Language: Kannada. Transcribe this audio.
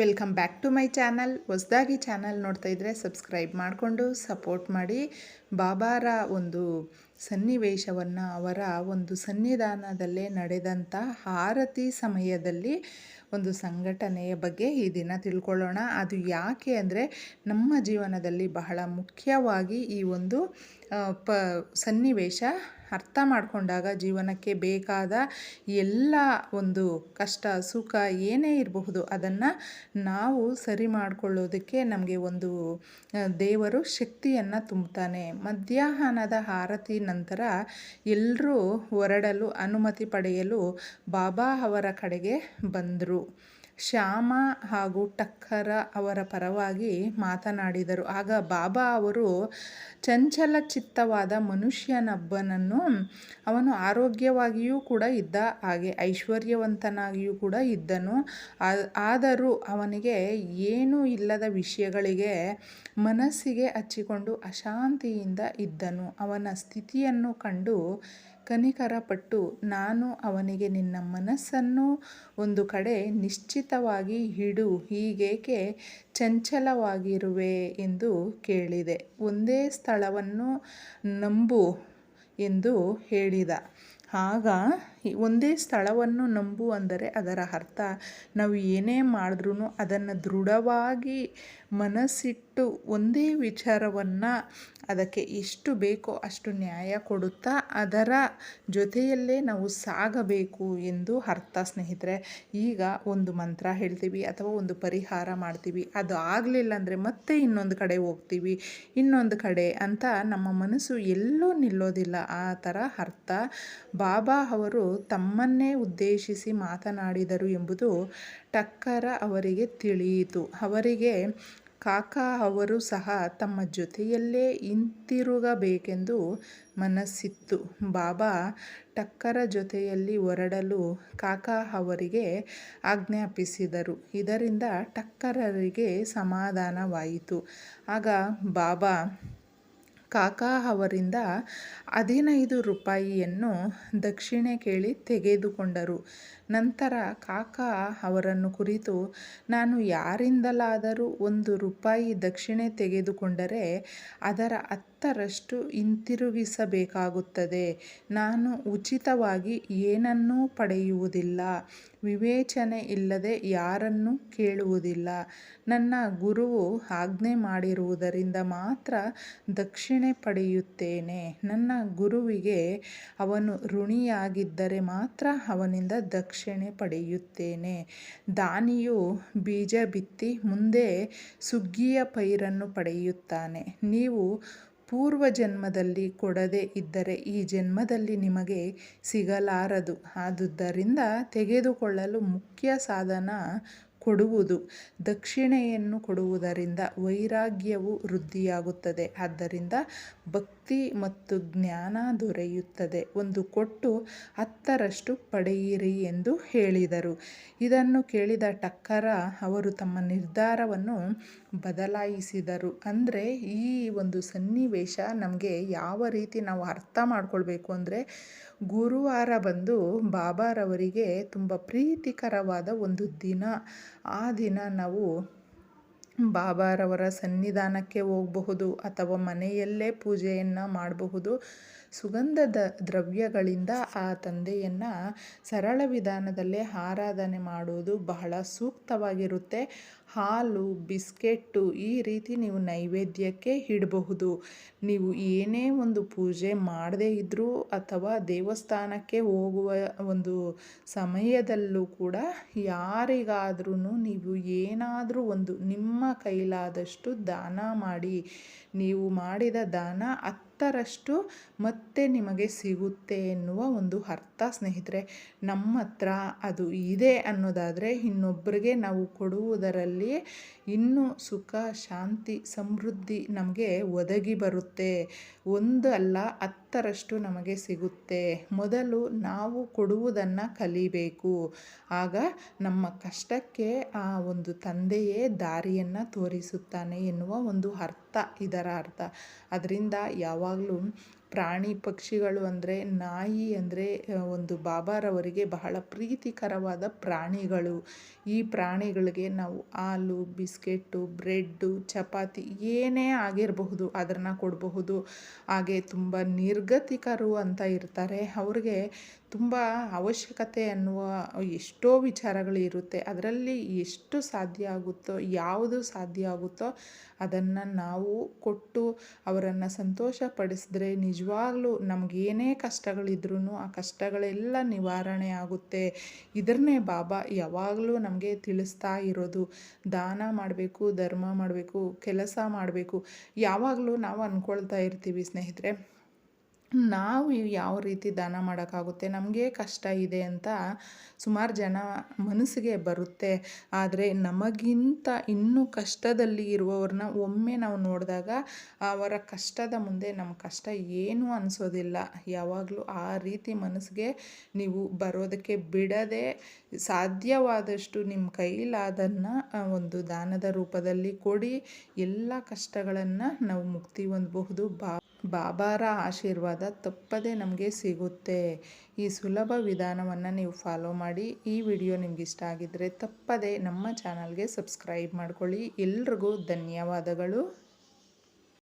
Welcome back to my channel. ಹೊಸ್ದಾಗಿ ಚಾನಲ್ ನೋಡ್ತಾ ಇದ್ದರೆ ಸಬ್ಸ್ಕ್ರೈಬ್ ಮಾಡಿಕೊಂಡು ಸಪೋರ್ಟ್ ಮಾಡಿ. ಬಾಬಾರ ಒಂದು ಸನ್ನಿವೇಶವನ್ನು, ಅವರ ಒಂದು ಸನ್ನಿಧಾನದಲ್ಲೇ ನಡೆದಂಥ ಆರತಿ ಸಮಯದಲ್ಲಿ ಒಂದು ಸಂಘಟನೆಯ ಬಗ್ಗೆ ಈ ದಿನ ತಿಳ್ಕೊಳ್ಳೋಣ. ಅದು ಯಾಕೆ ಅಂದರೆ ನಮ್ಮ ಜೀವನದಲ್ಲಿ ಬಹಳ ಮುಖ್ಯವಾಗಿ ಈ ಒಂದು ಪ, ಸನ್ನಿವೇಶ ಅರ್ಥ ಮಾಡಿಕೊಂಡಾಗ ಜೀವನಕ್ಕೆ ಬೇಕಾದ ಎಲ್ಲ ಒಂದು ಕಷ್ಟ, ಸುಖ ಏನೇ ಇರಬಹುದು, ಅದನ್ನು ನಾವು ಸರಿ ಮಾಡಿಕೊಳ್ಳೋದಕ್ಕೆ ನಮಗೆ ಒಂದು ದೇವರು ಶಕ್ತಿಯನ್ನು ತುಂಬುತ್ತಾನೆ. ಮಧ್ಯಾಹ್ನದ ಆರತಿ ನಂತರ ಎಲ್ಲರೂ ಹೊರಡಲು, ಅನುಮತಿ ಪಡೆಯಲು ಬಾಬಾ ಅವರ ಕಡೆಗೆ ಬಂದರು. ಶ್ಯಾಮ ಹಾಗೂ ಟಕ್ಕರ ಅವರ ಪರವಾಗಿ ಮಾತನಾಡಿದರು. ಆಗ ಬಾಬಾ ಅವರು ಚಂಚಲ ಚಿತ್ತವಾದ ಮನುಷ್ಯನೊಬ್ಬನನ್ನು ಅವನು ಆರೋಗ್ಯವಾಗಿಯೂ ಕೂಡ ಇದ್ದ ಹಾಗೆ ಐಶ್ವರ್ಯವಂತನಾಗಿಯೂ ಕೂಡ ಇದ್ದನು. ಆದರೂ ಅವನಿಗೆ ಏನೂ ಇಲ್ಲದ ವಿಷಯಗಳಿಗೆ ಮನಸ್ಸಿಗೆ ಹಚ್ಚಿಕೊಂಡು ಅಶಾಂತಿಯಿಂದ ಇದ್ದನು. ಅವನ ಸ್ಥಿತಿಯನ್ನು ಕಂಡು ಕನಿಕರಪಟ್ಟು ನಾನು ಅವನಿಗೆ ನಿನ್ನ ಮನಸ್ಸನ್ನು ಒಂದು ಕಡೆ ನಿಶ್ಚಿತವಾಗಿ ಹಿಡು ಹೀಗೇಕೆ ಚಂಚಲವಾಗಿರುವೆ ಎಂದು ಕೇಳಿದೆ. ಒಂದೇ ಸ್ಥಳವನ್ನು ನಂಬು ಎಂದು ಹೇಳಿದ. ಆಗ ಒಂದೇ ಸ್ಥಳವನ್ನು ನಂಬು ಅಂದರೆ ಅದರ ಅರ್ಥ. ನಾವು ಏನೇ ಮಾಡಿದ್ರೂ ಅದನ್ನು ದೃಢವಾಗಿ ಮನಸ್ಸಿಟ್ಟು ಒಂದೇ ವಿಚಾರವನ್ನು ಅದಕ್ಕೆ ಎಷ್ಟು ಬೇಕೋ ಅಷ್ಟು ನ್ಯಾಯ ಕೊಡುತ್ತಾ ಅದರ ಜೊತೆಯಲ್ಲೇ ನಾವು ಸಾಗಬೇಕು ಎಂದು ಅರ್ಥ ಸ್ನೇಹಿತರೆ. ಈಗ ಒಂದು ಮಂತ್ರ ಹೇಳ್ತೀವಿ ಅಥವಾ ಒಂದು ಪರಿಹಾರ ಮಾಡ್ತೀವಿ. ಅದು ಆಗಲಿಲ್ಲ ಅಂದರೆ ಮತ್ತೆ ಇನ್ನೊಂದು ಕಡೆ ಹೋಗ್ತೀವಿ. ಇನ್ನೊಂದು ಕಡೆ ಅಂತ ನಮ್ಮ ಮನಸ್ಸು ಎಲ್ಲೂ ನಿಲ್ಲೋದಿಲ್ಲ. ಆ ಥರ ಅರ್ಥ. ಬಾಬಾ ಅವರು ತಮ್ಮನ್ನೇ ಉದ್ದೇಶಿಸಿ ಮಾತನಾಡಿದರು ಎಂಬುದು ಟಕ್ಕರ ಅವರಿಗೆ ತಿಳಿಯಿತು. ಅವರಿಗೆ ಕಾಕಾ ಅವರು ಸಹ ತಮ್ಮ ಜೊತೆಯಲ್ಲೇ ಹಿಂತಿರುಗಬೇಕೆಂದು ಮನಸ್ಸಿತ್ತು. ಬಾಬಾ ಟಕ್ಕರ ಜೊತೆಯಲ್ಲಿ ಹೊರಡಲು ಕಾಕಾ ಅವರಿಗೆ ಆಜ್ಞಾಪಿಸಿದರು. ಇದರಿಂದ ಟಕ್ಕರರಿಗೆ ಸಮಾಧಾನವಾಯಿತು. ಆಗ ಬಾಬಾ ಕಾಕಾ ಅವರಿಂದ ಹದಿನೈದು ರೂಪಾಯಿಯನ್ನು ದಕ್ಷಿಣೆ ಕೇಳಿ ತೆಗೆದುಕೊಂಡರು. ನಂತರ ಕಾಕಾ ಅವರನ್ನು ಕುರಿತು, ನಾನು ಯಾರಿಂದಲಾದರೂ ಒಂದು ರೂಪಾಯಿ ದಕ್ಷಿಣೆ ತೆಗೆದುಕೊಂಡರೆ ಅದರ ಹತ್ತರಷ್ಟು ಹಿಂತಿರುಗಿಸಬೇಕಾಗುತ್ತದೆ. ನಾನು ಉಚಿತವಾಗಿ ಏನನ್ನೂ ಪಡೆಯುವುದಿಲ್ಲ. ವಿವೇಚನೆ ಇಲ್ಲದೆ ಯಾರನ್ನೂ ಕೇಳುವುದಿಲ್ಲ. ನನ್ನ ಗುರುವು ಆಜ್ಞೆ ಮಾಡಿರುವುದರಿಂದ ಮಾತ್ರ ದಕ್ಷಿಣೆ ಪಡೆಯುತ್ತೇನೆ. ನನ್ನ ಗುರುವಿಗೆ ಅವನು ಋಣಿಯಾಗಿದ್ದರೆ ಮಾತ್ರ ಅವನಿಂದ ದಕ್ಷಿಣೆ ಪಡೆಯುತ್ತೇನೆ. ದಾನಿಯು ಬೀಜ ಬಿತ್ತಿ ಮುಂದೆ ಸುಗ್ಗಿಯ ಪೈರನ್ನು ಪಡೆಯುತ್ತಾನೆ. ನೀವು ಪೂರ್ವ ಜನ್ಮದಲ್ಲಿ ಕೊಡದೇ ಇದ್ದರೆ ಈ ಜನ್ಮದಲ್ಲಿ ನಿಮಗೆ ಸಿಗಲಾರದು. ಆದುದರಿಂದ ತೆಗೆದುಕೊಳ್ಳಲು ಮುಖ್ಯ ಸಾಧನ ಕೊಡುವುದು, ದಕ್ಷಿಣೆಯನ್ನು ಕೊಡುವುದರಿಂದ ವೈರಾಗ್ಯವು ವೃದ್ಧಿಯಾಗುತ್ತದೆ. ಆದ್ದರಿಂದ ಭಕ್ತಿ ಮತ್ತು ಜ್ಞಾನ ದೊರೆಯುತ್ತದೆ. ಒಂದು ಕೊಟ್ಟು ಹತ್ತರಷ್ಟು ಪಡೆಯಿರಿ ಎಂದು ಹೇಳಿದರು. ಇದನ್ನು ಕೇಳಿದ ಟಕ್ಕರ ಅವರು ತಮ್ಮ ನಿರ್ಧಾರವನ್ನು ಬದಲಾಯಿಸಿದರು. ಅಂದರೆ, ಈ ಒಂದು ಸನ್ನಿವೇಶ ನಮಗೆ ಯಾವ ರೀತಿ ನಾವು ಅರ್ಥ ಮಾಡ್ಕೊಳ್ಬೇಕು ಅಂದರೆ, ಗುರುವಾರ ಬಂದು ಬಾಬಾರವರಿಗೆ ತುಂಬ ಪ್ರೀತಿಕರವಾದ ಒಂದು ದಿನ. ಆ ದಿನ ನಾವು ಬಾಬಾರವರ ಸನ್ನಿಧಾನಕ್ಕೆ ಹೋಗಬಹುದು ಅಥವಾ ಮನೆಯಲ್ಲೇ ಪೂಜೆಯನ್ನು ಮಾಡಬಹುದು. ಸುಗಂಧದ ದ್ರವ್ಯಗಳಿಂದ ಆ ತಂದೆಯನ್ನು ಸರಳ ವಿಧಾನದಲ್ಲೇ ಆರಾಧನೆ ಮಾಡುವುದು ಬಹಳ ಸೂಕ್ತವಾಗಿರುತ್ತೆ. ಹಾಲು, ಬಿಸ್ಕೆಟ್ಟು ಈ ರೀತಿ ನೀವು ನೈವೇದ್ಯಕ್ಕೆ ಇಡಬಹುದು. ನೀವು ಏನೇ ಒಂದು ಪೂಜೆ ಮಾಡದೇ ಇದ್ದರೂ ಅಥವಾ ದೇವಸ್ಥಾನಕ್ಕೆ ಹೋಗುವ ಒಂದು ಸಮಯದಲ್ಲೂ ಕೂಡ ಯಾರಿಗಾದ್ರೂ ನೀವು ಏನಾದರೂ ಒಂದು ನಿಮ್ಮ ಕೈಲಾದಷ್ಟು ದಾನ ಮಾಡಿ, ನೀವು ಮಾಡಿದ ದಾನ ಹತ್ತರಷ್ಟು ಮತ್ತೆ ನಿಮಗೆ ಸಿಗುತ್ತೆ ಎನ್ನುವ ಒಂದು ಅರ್ಥ, ಸ್ನೇಹಿತರೆ. ನಮ್ಮ ಹತ್ರ ಅದು ಇದೆ ಅನ್ನೋದಾದರೆ ಇನ್ನೊಬ್ಬರಿಗೆ ನಾವು ಕೊಡುವುದರಲ್ಲಿ ಇನ್ನೂ ಸುಖ, ಶಾಂತಿ, ಸಮೃದ್ಧಿ ನಮಗೆ ಒದಗಿ ಬರುತ್ತೆ. ಒಂದು ಅಲ್ಲ ಹತ್ತರಷ್ಟು ನಮಗೆ ಸಿಗುತ್ತೆ? ಮೊದಲು ನಾವು ಕೊಡುವುದನ್ನು ಕಲಿಬೇಕು. ಆಗ ನಮ್ಮ ಕಷ್ಟಕ್ಕೆ ಆ ಒಂದು ತಂದೆಯೇ ದಾರಿಯನ್ನು ತೋರಿಸುತ್ತಾನೆ ಎನ್ನುವ ಒಂದು ಅರ್ಥ, ಇದರ ಅರ್ಥ. ಅದರಿಂದ ಯಾವಾಗಲೂ ಪ್ರಾಣಿ ಪಕ್ಷಿಗಳು ಅಂದರೆ ನಾಯಿ ಅಂದರೆ ಒಂದು ಬಾಬಾರವರಿಗೆ ಬಹಳ ಪ್ರೀತಿಕರವಾದ ಪ್ರಾಣಿಗಳು. ಈ ಪ್ರಾಣಿಗಳಿಗೆ ನಾವು ಹಾಲು, ಬಿಸ್ಕೆಟ್ಟು, ಬ್ರೆಡ್ಡು, ಚಪಾತಿ ಏನೇ ಆಗಿರಬಹುದು ಅದನ್ನು ಕೊಡಬಹುದು. ಹಾಗೆ ತುಂಬ ನಿರ್ಗತಿಕರು ಅಂತ ಇರ್ತಾರೆ. ಅವ್ರಿಗೆ ತುಂಬ ಅವಶ್ಯಕತೆ ಅನ್ನುವ ಎಷ್ಟೋ ವಿಚಾರಗಳು ಇರುತ್ತೆ. ಅದರಲ್ಲಿ ಎಷ್ಟು ಸಾಧ್ಯ ಆಗುತ್ತೋ, ಯಾವುದು ಸಾಧ್ಯ ಆಗುತ್ತೋ ಅದನ್ನು ನಾವು ಕೊಟ್ಟು ಅವರನ್ನು ಸಂತೋಷಪಡಿಸಿದ್ರೆ ನಿಜವಾಗ್ಲೂ ನಮಗೇನೇ ಕಷ್ಟಗಳಿದ್ರೂ ಆ ಕಷ್ಟಗಳೆಲ್ಲ ನಿವಾರಣೆ ಆಗುತ್ತೆ. ಇದನ್ನೇ ಬಾಬಾ ಯಾವಾಗಲೂ ನಮಗೆ ತಿಳಿಸ್ತಾ ಇರೋದು. ದಾನ ಮಾಡಬೇಕು, ಧರ್ಮ ಮಾಡಬೇಕು, ಕೆಲಸ ಮಾಡಬೇಕು. ಯಾವಾಗಲೂ ನಾವು ಅಂದ್ಕೊಳ್ತಾ ಇರ್ತೀವಿ ಸ್ನೇಹಿತರೆ. ನಾವು ಯಾವ ರೀತಿ ದಾನ ಮಾಡೋಕ್ಕಾಗುತ್ತೆ, ನಮಗೆ ಕಷ್ಟ ಇದೆ ಅಂತ ಸುಮಾರು ಜನ ಮನಸ್ಸಿಗೆ ಬರುತ್ತೆ. ಆದರೆ ನಮಗಿಂತ ಇನ್ನೂ ಕಷ್ಟದಲ್ಲಿ ಇರುವವ್ರನ್ನ ಒಮ್ಮೆ ನಾವು ನೋಡಿದಾಗ ಅವರ ಕಷ್ಟದ ಮುಂದೆ ನಮ್ಮ ಕಷ್ಟ ಏನೂ ಅನಿಸೋದಿಲ್ಲ. ಯಾವಾಗಲೂ ಆ ರೀತಿ ಮನಸ್ಸಿಗೆ ನೀವು ಬರೋದಕ್ಕೆ ಬಿಡದೆ ಸಾಧ್ಯವಾದಷ್ಟು ನಿಮ್ಮ ಕೈಲಾದನ್ನು ಒಂದು ದಾನದ ರೂಪದಲ್ಲಿ ಕೊಡಿ. ಎಲ್ಲ ಕಷ್ಟಗಳನ್ನು ನಾವು ಮುಕ್ತಿ ಹೊಂದಬಹುದು. ಬಾ ಬಾಬಾರ ಆಶೀರ್ವಾದ ತಪ್ಪದೆ ನಮಗೆ ಸಿಗುತ್ತೆ. ಈ ಸುಲಭ ವಿಧಾನವನ್ನು ನೀವು ಫಾಲೋ ಮಾಡಿ. ಈ ವಿಡಿಯೋ ನಿಮ್ಗೆ ಇಷ್ಟ ಆಗಿದ್ದರೆ ತಪ್ಪದೆ ನಮ್ಮ ಚಾನಲ್ಗೆ ಸಬ್ಸ್ಕ್ರೈಬ್ ಮಾಡ್ಕೊಳ್ಳಿ. ಎಲ್ರಿಗೂ ಧನ್ಯವಾದಗಳು.